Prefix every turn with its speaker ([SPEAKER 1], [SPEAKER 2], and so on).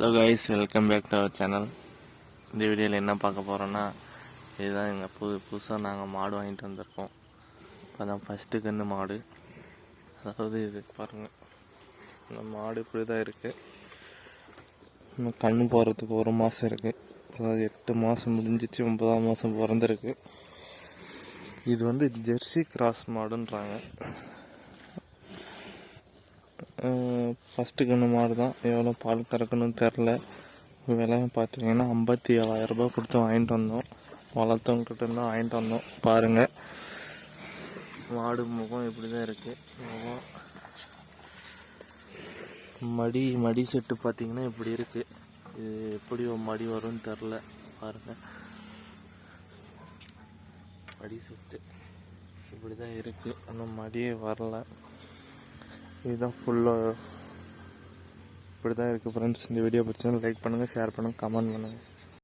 [SPEAKER 1] Hello guys welcome back to our channel இந்த வீடியோவில் என்ன பார்க்க போகிறோன்னா இதுதான் எங்கள் புது புதுசாக நாங்கள் மாடு வாங்கிட்டு வந்திருக்கோம். இப்போ தான் ஃபஸ்ட்டு கன்று மாடு. அதாவது இது பாருங்கள் இந்த மாடு இப்படி தான் இருக்குது இன்னும் கண்ணு போகிறதுக்கு ஒரு மாதம் இருக்குது அதாவது எட்டு மாதம் முடிஞ்சிச்சு ஒன்பதாம் மாதம் பிறந்திருக்கு. இது வந்து ஜெர்சி கிராஸ் மாடுன்றாங்க. ஃபஸ்ட்டு கன்று மாடு தான் எவ்வளோ பால் கறக்குன்னு தெரில விலையும் பார்த்தீங்கன்னா ஐம்பத்தி ஏழாயிரம் ரூபாய் கொடுத்து வாங்கிட்டு வந்தோம். வளர்த்தவங்கிட்ட இருந்தோம் வாங்கிட்டு வந்தோம். பாருங்கள் மாடு முகம் இப்படி தான் இருக்குது முகம். மடி மடி செட்டு பார்த்தீங்கன்னா இப்படி இருக்குது இது எப்படி ஒரு மடி வரும்னு தெரில பாருங்கள் மடி செட்டு இப்படி தான் இருக்குது ஆனால் மடியே வரல. இதுதான் ஃபுல்லாக இப்படி தான் இருக்குது ஃப்ரெண்ட்ஸ் இந்த வீடியோ பிடிச்சா லைக் பண்ணுங்கள் ஷேர் பண்ணுங்கள் கமெண்ட் பண்ணுங்கள்